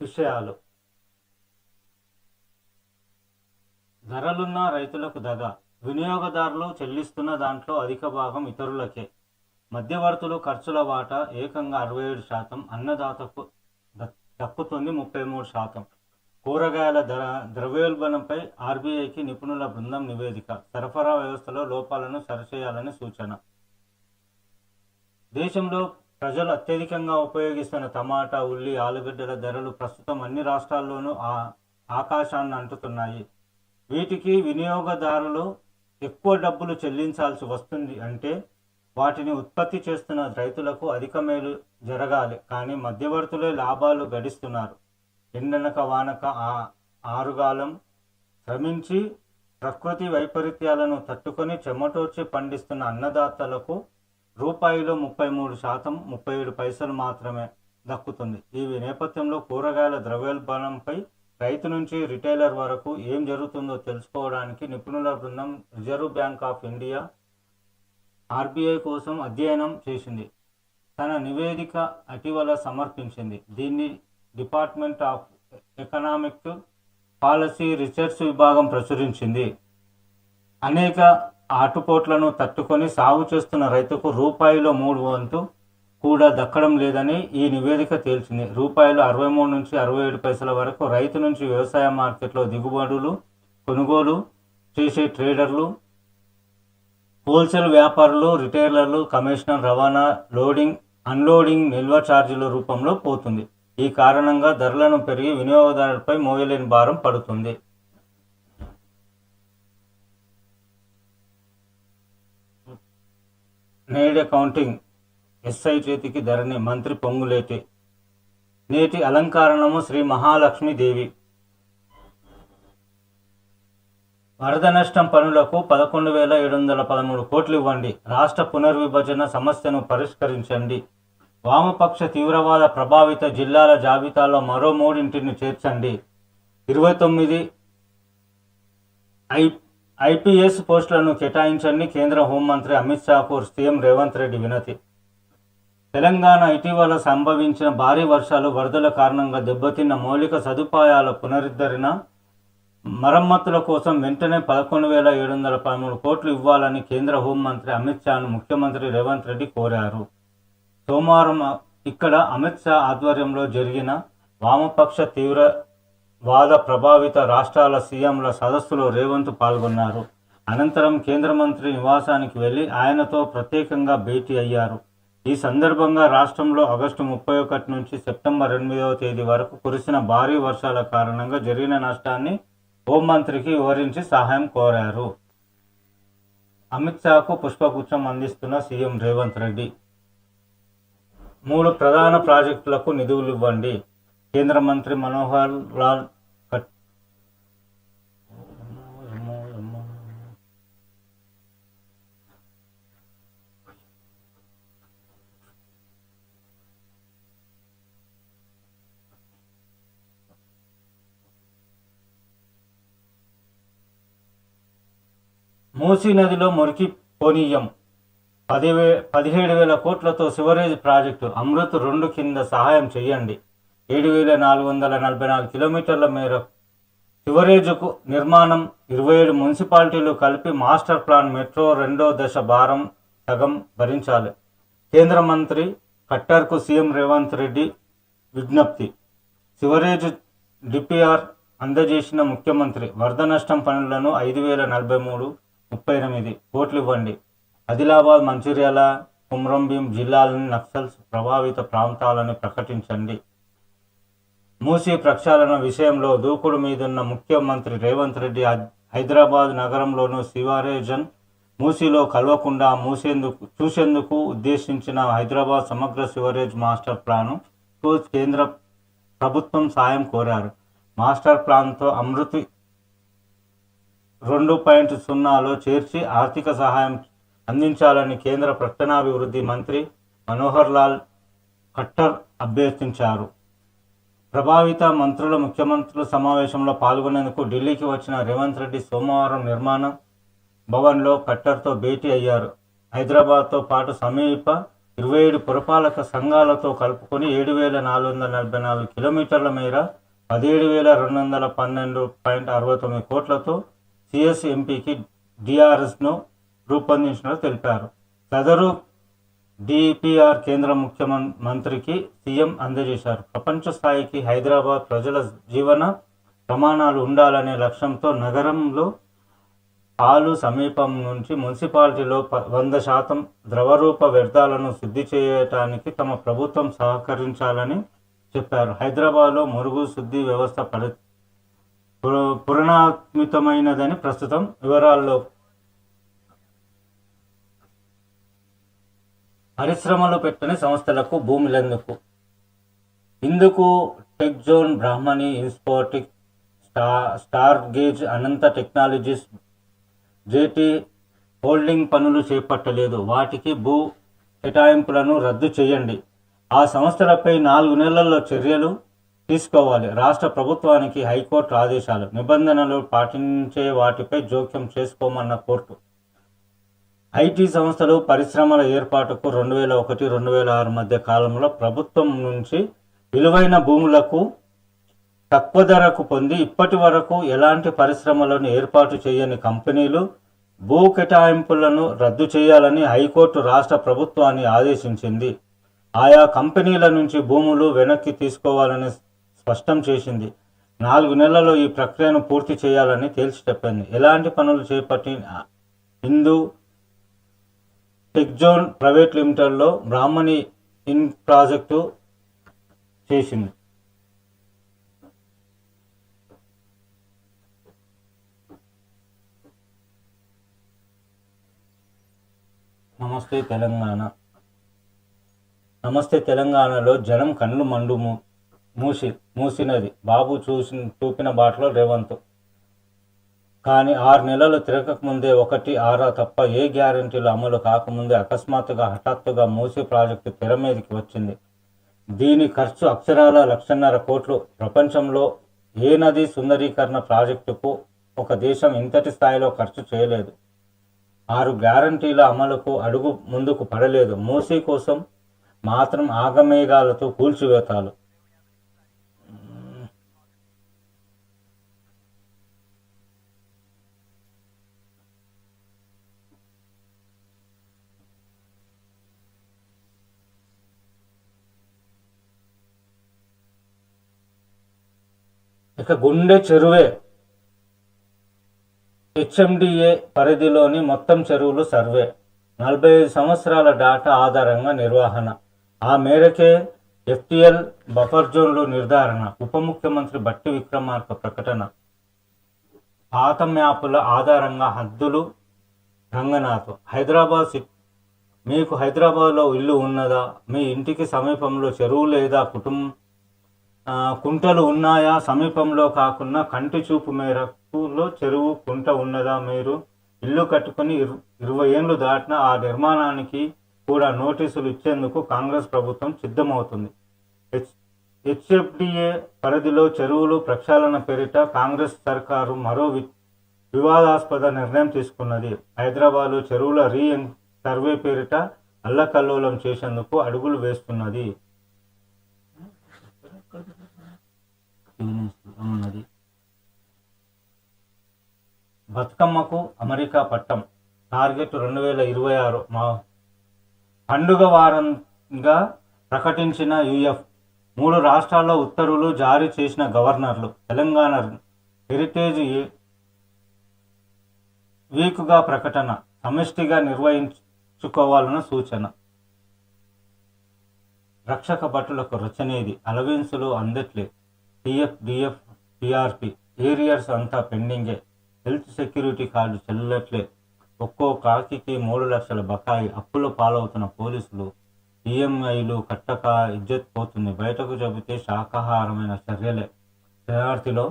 విషయాలు. ధరలున్న రైతులకు దగ వినియోగదారులు చెల్లిస్తున్న దాంట్లో అధిక భాగం ఇతరులకే. మధ్యవర్తులు ఖర్చుల వాటా ఏకంగా అరవై ఏడు శాతం అన్నదాతకు దక్కుతుంది ముప్పై మూడు శాతం. కూరగాయల ధర ద్రవ్యోల్బణంపై ఆర్బీఐకి నిపుణుల బృందం నివేదిక సరఫరా వ్యవస్థలో లోపాలను సరిచేయాలని సూచన. దేశంలో ప్రజలు అత్యధికంగా ఉపయోగిస్తున్న టమాటా ఉల్లి ఆలుగడ్డల ధరలు ప్రస్తుతం అన్ని రాష్ట్రాల్లోనూ ఆ ఆకాశాన్ని అంటుతున్నాయి. వీటికి వినియోగదారులు ఎక్కువ డబ్బులు చెల్లించాల్సి వస్తుంది అంటే వాటిని ఉత్పత్తి చేస్తున్న రైతులకు అధిక మేలు జరగాలి. కానీ మధ్యవర్తులే లాభాలు గడిస్తున్నారు. ఎండనక వానక ఆ ఆరుగాలం శ్రమించి ప్రకృతి వైపరీత్యాలను తట్టుకొని చెమటోర్చి పండిస్తున్న అన్నదాతలకు రూపాయిలో ముప్పై మూడు శాతం ముప్పై ఏడు పైసలు మాత్రమే దక్కుతుంది. ఈ నేపథ్యంలో కూరగాయల ద్రవ్యోల్బణంపై రైతు నుంచి రిటైలర్ వరకు ఏం జరుగుతుందో తెలుసుకోవడానికి నిపుణుల బృందం reserve bank of India RBI కోసం అధ్యయనం చేసింది. తన నివేదిక ఇటీవల సమర్పించింది. దీన్ని department of economic policy research విభాగం ప్రచురించింది. అనేక ఆటుపోట్లను తట్టుకొని సాగు చేస్తున్న రైతుకు రూపాయిలో మూడు వంతు కూడా దక్కడం లేదని ఈ నివేదిక తేల్చింది. రూపాయలు అరవై మూడు నుంచి అరవై ఏడు పైసల వరకు రైతు నుంచి వ్యవసాయ మార్కెట్లో దిగుబడులు కొనుగోలు చేసే ట్రేడర్లు హోల్సేల్ వ్యాపారులు రిటైలర్లు కమిషనర్ రవాణా లోడింగ్ అన్లోడింగ్ నిల్వ ఛార్జీల రూపంలో పోతుంది. ఈ కారణంగా ధరలను పెరిగి వినియోగదారులపై మోయలేని భారం పడుతుంది. నేడు కౌంటింగ్ ఎస్ఐ చేతికి ధరణి మంత్రి పొంగులేటి నేటి అలంకారణము శ్రీ మహాలక్ష్మీదేవి వరద నష్టం పనులకు పదకొండు వేల ఏడు వందల పదమూడు కోట్లు ఇవ్వండి. రాష్ట్ర పునర్విభజన సమస్యను పరిష్కరించండి. వామపక్ష తీవ్రవాద ప్రభావిత జిల్లాల జాబితాలో మరో మూడింటిని చేర్చండి. ఇరవై తొమ్మిది ఐ ఐపీఎస్ పోస్టులను కేటాయించని కేంద్ర హోంమంత్రి అమిత్ షాకు సీఎం రేవంత్ రెడ్డి వినతి. తెలంగాణ ఇటీవల సంభవించిన భారీ వర్షాలు వరదల కారణంగా దెబ్బతిన్న మౌలిక సదుపాయాల పునరుద్ధరణ మరమ్మతుల కోసం వెంటనే పదకొండు వేల ఏడు వందల పదమూడు కోట్లు ఇవ్వాలని కేంద్ర హోంమంత్రి అమిత్ షాను ముఖ్యమంత్రి రేవంత్ రెడ్డి కోరారు. సోమవారం ఇక్కడ అమిత్ షా ఆధ్వర్యంలో జరిగిన వామపక్ష తీవ్ర వాద ప్రభావిత రాష్ట్రాల సీఎంల సదస్సులో రేవంత్ పాల్గొన్నారు. అనంతరం కేంద్ర మంత్రి నివాసానికి వెళ్ళి ఆయనతో ప్రత్యేకంగా భేటీ అయ్యారు. ఈ సందర్భంగా రాష్ట్రంలో ఆగస్టు ముప్పై ఒకటి నుంచి సెప్టెంబర్ ఎనిమిదవ తేదీ వరకు కురిసిన భారీ వర్షాల కారణంగా జరిగిన నష్టాన్ని హోంమంత్రికి వివరించి సహాయం కోరారు. అమిత్ షాకు పుష్పగుచ్చం అందిస్తున్న సీఎం రేవంత్ రెడ్డి. మూడు ప్రధాన ప్రాజెక్టులకు నిధులు ఇవ్వండి. కేంద్ర మంత్రి మనోహర్ లాల్ మూసీ నదిలో మురికి పోనీయం పదివే పదిహేడు వేల కోట్లతో సివరేజ్ ప్రాజెక్టు అమృత్ రెండు కింద సహాయం చేయండి. ఏడు వేల నాలుగు వందల నలభై నాలుగు కిలోమీటర్ల మేర సివరేజుకు నిర్మాణం ఇరవై ఏడు మున్సిపాలిటీలు కలిపి మాస్టర్ ప్లాన్ మెట్రో రెండో దశ భారం సగం భరించాలి. కేంద్ర మంత్రి కట్టర్కు సీఎం రేవంత్ రెడ్డి విజ్ఞప్తి. సివరేజ్ డిపిఆర్ అందజేసిన ముఖ్యమంత్రి వరద నష్టం పనులను ఐదు వేల నలభై మూడు ముప్పై ఎనిమిది కోట్లు ఇవ్వండి. ఆదిలాబాద్ మంచిర్యాల కుమ్రంభీం జిల్లాలను నక్సల్స్ ప్రభావిత ప్రాంతాలను ప్రకటించండి. మూసీ ప్రక్షాళన విషయంలో దూకుడు మీదున్న ముఖ్యమంత్రి రేవంత్ రెడ్డి హైదరాబాద్ నగరంలోనూ శివారేజన్ మూసీలో కలవకుండా మూసేందుకు చూసేందుకు ఉద్దేశించిన హైదరాబాద్ సమగ్ర సివరేజ్ మాస్టర్ ప్లాను కేంద్ర ప్రభుత్వం సాయం కోరారు. మాస్టర్ ప్లాన్తో అమృతి రెండు పాయింట్ సున్నాలో చేర్చి ఆర్థిక సహాయం అందించాలని కేంద్ర పట్టణాభివృద్ధి మంత్రి మనోహర్ లాల్ ఖట్టర్ అభ్యర్థించారు. ప్రభావిత మంత్రుల ముఖ్యమంత్రుల సమావేశంలో పాల్గొనేందుకు ఢిల్లీకి వచ్చిన రేవంత్ రెడ్డి సోమవారం నిర్మాణ భవన్లో ఖట్టర్తో భేటీ అయ్యారు. హైదరాబాద్తో పాటు సమీప ఇరవై ఏడు పురపాలక సంఘాలతో కలుపుకొని ఏడు వేల నాలుగు వందల నలభై నాలుగు కిలోమీటర్ల మేర పదిహేడు వేల రెండు వందల పన్నెండు పాయింట్ అరవై తొమ్మిది కోట్లతో సిఎస్ఎంపికి డిఆర్ఎస్ను రూపొందించినట్లు తెలిపారు. సదరు డిపిఆర్ కేంద్ర ముఖ్యమంత్రికి సీఎం అందజేశారు. ప్రపంచ స్థాయికి హైదరాబాద్ ప్రజల జీవన ప్రమాణాలు ఉండాలనే లక్ష్యంతో నగరంలో పాలు సమీపం నుంచి మున్సిపాలిటీలో ప వంద శాతం ద్రవరూప వ్యర్థాలను శుద్ధి చేయటానికి తమ ప్రభుత్వం సహకరించాలని చెప్పారు. హైదరాబాద్లో మురుగు శుద్ధి వ్యవస్థ పరి పురాణాత్మితమైనదని ప్రస్తుతం వివరాల్లో పరిశ్రమలు పెట్టని సంస్థలకు భూములెందుకు? ఇందుకు టెక్ జోన్ బ్రాహ్మణి ఇన్స్పోటిక్ స్టా star gaze Anantha technologies JT holding పనులు చేపట్టలేదు. వాటికి భూ కేటాయింపులను రద్దు చేయండి. ఆ సంస్థలపై నాలుగు నెలల్లో చర్యలు తీసుకోవాలి. రాష్ట్ర ప్రభుత్వానికి హైకోర్టు ఆదేశాలు. నిబంధనలు పాటించే వాటిపై జోక్యం చేసుకోమన్న కోర్టు. ఐటీ సంస్థలు పరిశ్రమల ఏర్పాటుకు రెండు వేల ఒకటి రెండు వేల ఆరు మధ్య కాలంలో ప్రభుత్వం నుంచి విలువైన భూములకు తక్కువ ధరకు పొంది ఇప్పటి వరకు ఎలాంటి పరిశ్రమలను ఏర్పాటు చేయని కంపెనీలు భూ కేటాయింపులను రద్దు చేయాలని హైకోర్టు రాష్ట్ర ప్రభుత్వాన్ని ఆదేశించింది. ఆయా కంపెనీల నుంచి భూములు వెనక్కి తీసుకోవాలని స్పష్టం చేసింది. నాలుగు నెలల్లో ఈ ప్రక్రియను పూర్తి చేయాలని తేల్చి చెప్పింది ఎలాంటి పనులు చేపట్టి హిందూ టెక్జోన్ ప్రైవేట్ లిమిటెడ్లో బ్రాహ్మణి ఇన్ ప్రాజెక్టు చేసింది. నమస్తే తెలంగాణ. నమస్తే తెలంగాణలో జనం కళ్ళు మండుము మూసి మూసినది. బాబు చూసి చూపిన బాటలో రేవంత్. కానీ ఆరు నెలలు తిరగకముందే ఒకటి ఆరా తప్ప ఏ గ్యారంటీలు అమలు కాకముందే అకస్మాత్తుగా హఠాత్తుగా మూసి ప్రాజెక్టు తెర మీదకి వచ్చింది. దీని ఖర్చు అక్షరాల లక్షన్నర కోట్లు. ప్రపంచంలో ఏ నది సుందరీకరణ ప్రాజెక్టుకు ఒక దేశం ఇంతటి స్థాయిలో ఖర్చు చేయలేదు. ఆరు గ్యారంటీల అమలుకు అడుగు ముందుకు పడలేదు. మూసీ కోసం మాత్రం ఆగమేఘాలతో కూల్చివేతాలు. ఇక గుండె చెరువే. హెచ్ఎండిఏ పరిధిలోని మొత్తం చెరువులు సర్వే. నలభై ఐదు సంవత్సరాల డాటా ఆధారంగా నిర్వహణ. ఆ మేరకే ఎఫ్టిఎల్ బఫర్ జోన్లు నిర్ధారణ ఉప ముఖ్యమంత్రి బట్టి విక్రమార్క ప్రకటన. పాత మ్యాపుల ఆధారంగా హద్దులు రంగనాథ్. హైదరాబాద్ మీకు హైదరాబాద్లో ఇల్లు ఉన్నదా? మీ ఇంటికి సమీపంలో చెరువు లేదా కుటుంబం కుంటలు ఉన్నాయా? సమీపంలో కాకుండా కంటి చూపు మేరకులో చెరువు కుంట ఉన్నదా మీరు? ఇల్లు కట్టుకుని ఇరు- ఇరవై ఏళ్ళు దాటిన ఆ నిర్మాణానికి కూడా నోటీసులు ఇచ్చేందుకు కాంగ్రెస్ ప్రభుత్వం సిద్ధమవుతుంది. హెచ్ హెచ్ఎఫ్డిఏ పరిధిలో చెరువులు ప్రక్షాళన పేరిట కాంగ్రెస్ సర్కారు మరో వి- వివాదాస్పద నిర్ణయం తీసుకున్నది. హైదరాబాద్లో చెరువుల రీ సర్వే పేరిట అల్లకల్లోలం చేసేందుకు అడుగులు వేస్తున్నది. ఉన్నది. బతుకమ్మకు అమెరికా పట్టం. టార్గెట్ రెండు వేల ఇరవై ఆరు మా పండుగ వారంగా ప్రకటించిన యుఎఫ్ మూడు రాష్ట్రాల్లో ఉత్తర్వులు జారీ చేసిన గవర్నర్లు. తెలంగాణ హెరిటేజ్ వీక్గా ప్రకటన సమిష్టిగా నిర్వహించుకోవాలన్న సూచన. రక్షక భటులకు రచనేది అలవెన్సులు అందట్లే టిఎఫ్ డిఎఫ్ టీఆర్పి ఏరియర్స్ అంతా పెండింగే. హెల్త్ సెక్యూరిటీ కార్డు చెల్లట్లే. ఒక్కో కాకికి మూడు లక్షల బకాయి అప్పుల పాలవుతున్న పోలీసులు ఈఎంఐలు కట్టక ఇజ్జత్ పోతుంది. బయటకు చెబితే శాకాహారమైన చర్యలే. శరణార్థిలో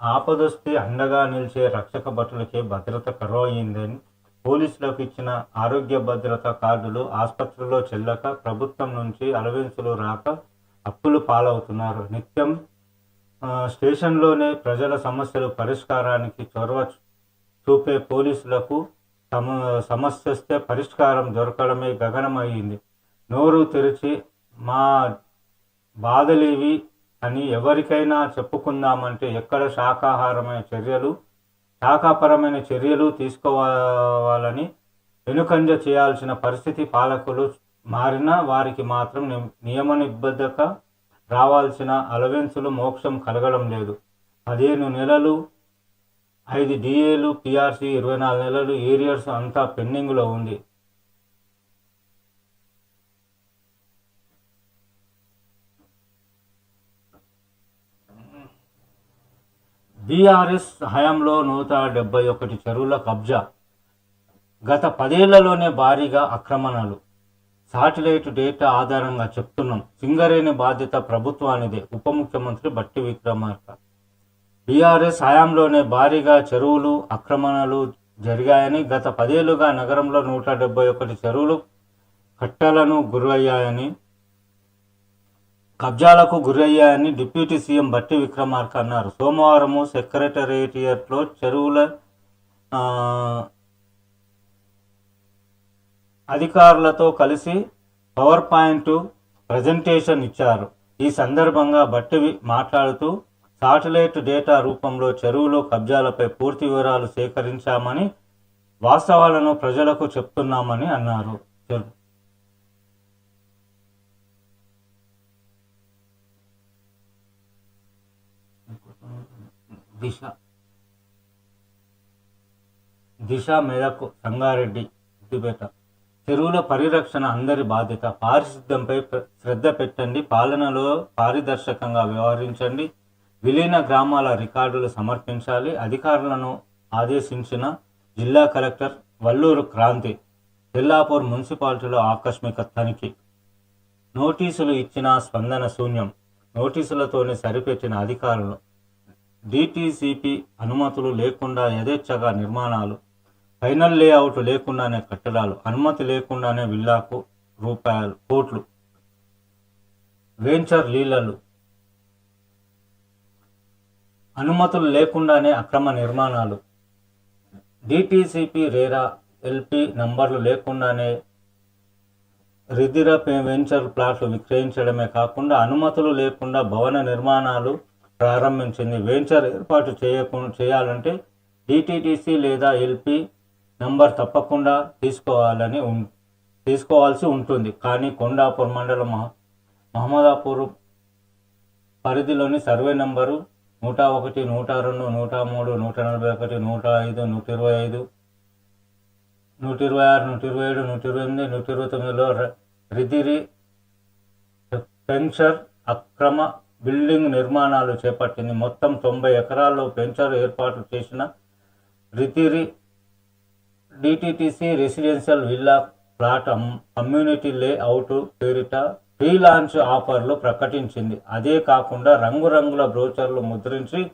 ఆపదొస్తే అండగా నిలిచే రక్షక భటులకే భద్రత కరువయిందని పోలీసులకు ఇచ్చిన ఆరోగ్య భద్రత కార్డులు ఆసుపత్రుల్లో చెల్లక ప్రభుత్వం నుంచి అలవెన్సులు రాక అప్పులు పాలవుతున్నారు. నిత్యం ఆ, స్టేషన్లోనే ప్రజల సమస్యలు పరిష్కారానికి చొరవ చూపే పోలీసులకు సమ సమస్య వస్తే పరిష్కారం దొరకడమే గగనమయ్యింది. నోరు తెరిచి మా బాధలేవి అని ఎవరికైనా చెప్పుకుందామంటే ఎక్కడ శాకాహారమైన చర్యలు? శాఖాపరమైన చర్యలు తీసుకోవాలని వెనుకంజ చేయాల్సిన పరిస్థితి పాలకులు మారినా వారికి మాత్రం ని- నియమ నిబద్ధక రావాల్సిన అలవెన్సులు మోక్షం కలగడం లేదు. పదిహేను నెలలు ఐదు డిఏలు పిఆర్సీ ఇరవై నాలుగు నెలలు ఏరియర్స్ అంతా పెండింగ్లో ఉంది. బీఆర్ఎస్ హయాంలో నూట డెబ్బై ఒకటి చెరువుల కబ్జా. గత పదేళ్ళలోనే భారీగా ఆక్రమణలు. శాటిలైట్ డేటా ఆధారంగా చెప్తున్నాం. సింగరేణి బాధ్యత ప్రభుత్వానిదే ఉప ముఖ్యమంత్రి బట్టి విక్రమార్క. బీఆర్ఎస్ హయాంలోనే భారీగా చెరువులు ఆక్రమణలు జరిగాయని గత పదేళ్ళుగా నగరంలో నూట డెబ్బై ఒకటి చెరువులు కట్టలను గురయ్యాయని కబ్జాలకు గురయ్యాయని డిప్యూటీ సీఎం బట్టి విక్రమార్క అన్నారు. సోమవారం సెక్రటేరియట్లో చెరువుల అధికారులతో కలిసి పవర్ పాయింట్ ప్రజెంటేషన్ ఇచ్చారు. ఈ సందర్భంగా బట్టి మాట్లాడుతూ సాటిలైట్ డేటా రూపంలో చెరువులు కబ్జాలపై పూర్తి వివరాలు సేకరించామని వాస్తవాలను ప్రజలకు చెప్తున్నామని అన్నారు. దిశ. దిశ మేరకు సంగారెడ్డి సిద్దిపేట చెరువుల పరిరక్షణ అందరి బాధ్యత. పారిశుద్ధ్యంపై శ్రద్ధ పెట్టండి. పాలనలో పారదర్శకంగా వ్యవహరించండి. విలీన గ్రామాల రికార్డులు సమర్పించాలి. అధికారులను ఆదేశించిన జిల్లా కలెక్టర్ వల్లూరు క్రాంతి తెల్లాపూర్ మున్సిపాలిటీలో ఆకస్మిక తనిఖీ. నోటీసులు ఇచ్చిన స్పందన శూన్యం. నోటీసులతోనే సరిపెట్టిన అధికారులు డిటిసిపి అనుమతులు లేకుండా యథేచ్ఛగా నిర్మాణాలు ఫైనల్ లేఅవుట్ లేకుండానే కట్టడాలు అనుమతి లేకుండానే విల్లాకు రూపాయలు కోట్లు వెంచర్ లీలలు అనుమతులు లేకుండానే అక్రమ నిర్మాణాలు డిటిసిపి రేరా ఎల్పి నంబర్లు లేకుండానే రిధిర వెంచర్ ప్లాట్లు విక్రయించడమే కాకుండా అనుమతులు లేకుండా భవన నిర్మాణాలు ప్రారంభించింది వెంచర్ ఏర్పాటు చేయకుండా చేయాలంటే డిటిటిసి లేదా ఎల్పి నంబర్ తప్పకుండా తీసుకోవాలని ఉం తీసుకోవాల్సి ఉంటుంది. కానీ కొండాపూర్ మండలం మహ- మహమ్మదాపూర్ పరిధిలోని సర్వే నంబరు నూట ఒకటి నూట రెండు నూట మూడు నూట నలభై ఒకటి నూట ఐదు నూట ఇరవై ఐదు నూట ఇరవై ఆరు నూట ఇరవై ఏడు నూట ఇరవై ఎనిమిది నూట ఇరవై తొమ్మిదిలో రిదిరి పెన్చర్ అక్రమ బిల్డింగ్ నిర్మాణాలు చేపట్టింది. మొత్తం తొంభై ఎకరాల్లో పెంచర్ ఏర్పాటు చేసిన రితిరి DTTC residential villa plot community layout పేరిట ప్రీ లాంచ్ ఆఫర్లు ప్రకటించింది. అదే కాకుండా రంగురంగుల బ్రోచర్లు ముద్రించి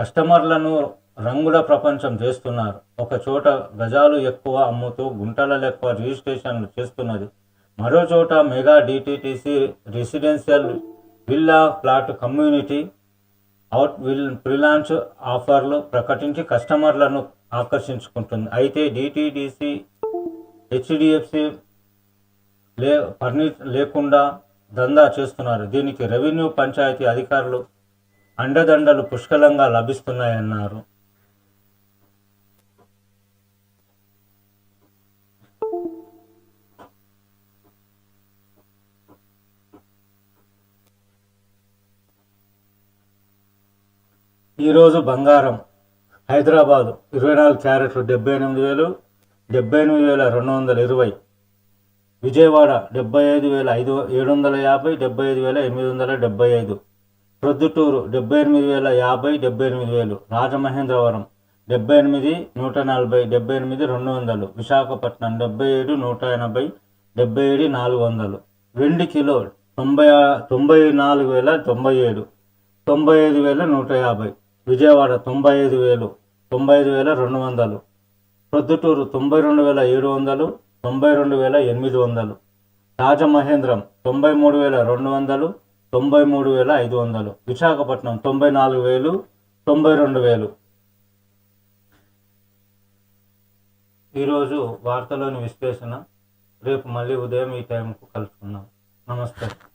కస్టమర్లను రంగుల ప్రపంచం చేస్తున్నారు. ఒక చోట గజాలు ఎక్కువ అమ్ముతూ గుంటల లెక్క రిజిస్ట్రేషన్లు చేస్తున్నది. మరో చోట mega DTTC residential villa plot community out will freelance ఆఫర్లు ప్రకటించి కస్టమర్లను ఆకర్షించుకుంటుంది. అయితే డిటిడిసి హెచ్డిఎఫ్సి లే పర్మిట్ లేకుండా దందా చేస్తున్నారు. దీనికి రెవెన్యూ పంచాయతీ అధికారులు అండదండలు పుష్కలంగా లభిస్తున్నాయన్నారు. ఈరోజు బంగారం. హైదరాబాదు ఇరవై నాలుగు క్యారెట్లు డెబ్బై ఎనిమిది వేలు డెబ్బై ఎనిమిది వేల రెండు వందల ఇరవై. విజయవాడ డెబ్బై ఐదు వేల ఐదు ఏడు వందల యాభై డెబ్బై ఐదు వేల ఎనిమిది వందల డెబ్బై ఐదు. ప్రొద్దుటూరు డెబ్బై ఎనిమిది వేల యాభై డెబ్బై ఎనిమిది వేలు. రాజమహేంద్రవరం డెబ్బై ఎనిమిది నూట నలభై డెబ్బై ఎనిమిది రెండు వందలు. విశాఖపట్నం డెబ్బై ఏడు నూట ఎనభై డెబ్బై ఏడు నాలుగు వందలు. వెండి కిలో తొంభై ఆ- తొంభై నాలుగు వేల తొంభై ఏడు తొంభై ఐదు వేల నూట యాభై. విజయవాడ తొంభై ఐదు వేలు తొంభై ఐదు వేల రెండు వందలు. ప్రొద్దుటూరు తొంభై రెండు వేల ఏడు వందలు తొంభై రెండు వేల ఎనిమిది వందలు. రాజమహేంద్రం తొంభై మూడు వేల రెండు వందలు తొంభై మూడు వేల ఐదు వందలు. విశాఖపట్నం తొంభై నాలుగు వేలు తొంభై రెండు వేలు. ఈరోజు వార్తలోని విశ్లేషణ. రేపు మళ్ళీ ఉదయం ఈ టైంకు కలుసుకుందాం. నమస్తే.